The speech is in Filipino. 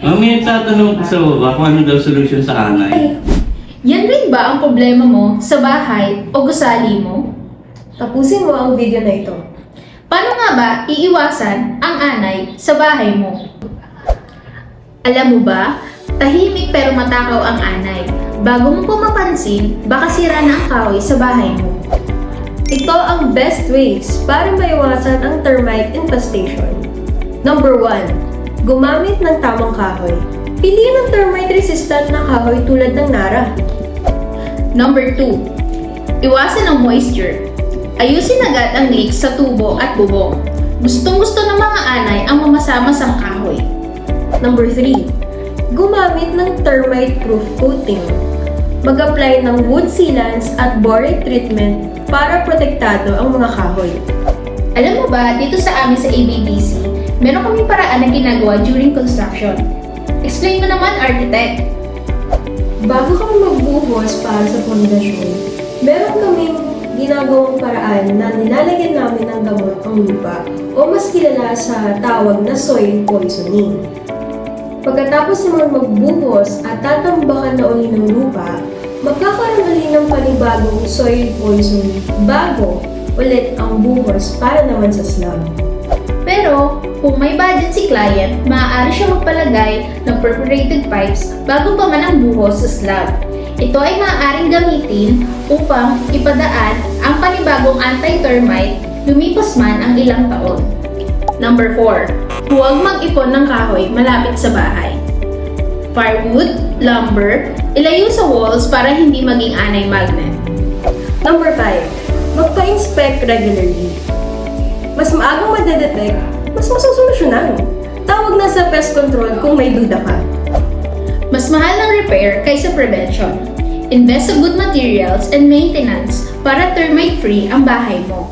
Mami, tatanong ko sa baba kung ano daw solution sa anay. Yan rin ba ang problema mo sa bahay o gusali mo? Tapusin mo ang video na ito. Paano nga ba iiwasan ang anay sa bahay mo? Alam mo ba, tahimik pero matakaw ang anay. Bago mo po mapansin, baka sira na ang kahoy sa bahay mo. Ito ang best ways para maiwasan ang termite infestation. Number 1. Gumamit ng tamang kahoy. Piliin ang termite-resistant na kahoy tulad ng Nara. Number 2. Iwasan ang moisture. Ayusin agad ang leaks sa tubo at bubong. Gustong gusto ng mga anay ang mamasamasang kahoy. Number 3. Gumamit ng termite-proof coating. Mag-apply ng wood sealants at borate treatment para protektado ang mga kahoy. Alam mo ba, dito sa amin sa ABBC, meron kaming paraan na ginagawa during construction. Explain mo naman, architect. Bago kami magbuhos para sa pundasyon, meron kaming ginagawang paraan na nilalagyan namin ng gamot ang lupa o mas kilala sa tawag na soil poisoning. Pagkatapos naman magbuhos at tatambakan na uli ng lupa, magkakaroon uli ng panibagong soil poisoning bago ulit ang buhos para naman sa slab. Pero, kung may budget si client, maaari siya magpalagay ng perforated pipes bago pa man ang buhos sa slab. Ito ay maaaring gamitin upang ipadaan ang panibagong anti-termite lumipas man ang ilang taon. Number 4. Huwag mag-ipon ng kahoy malapit sa bahay. Firewood, lumber, ilayo sa walls para hindi maging anay magnet. Number 5. Magpa-inspect regularly. Mas maagang madedetect, mas masusolusyonan. Tawag na sa pest control kung may duda ka. Mas mahal ng repair kaysa prevention. Invest sa good materials and maintenance para termite-free ang bahay mo.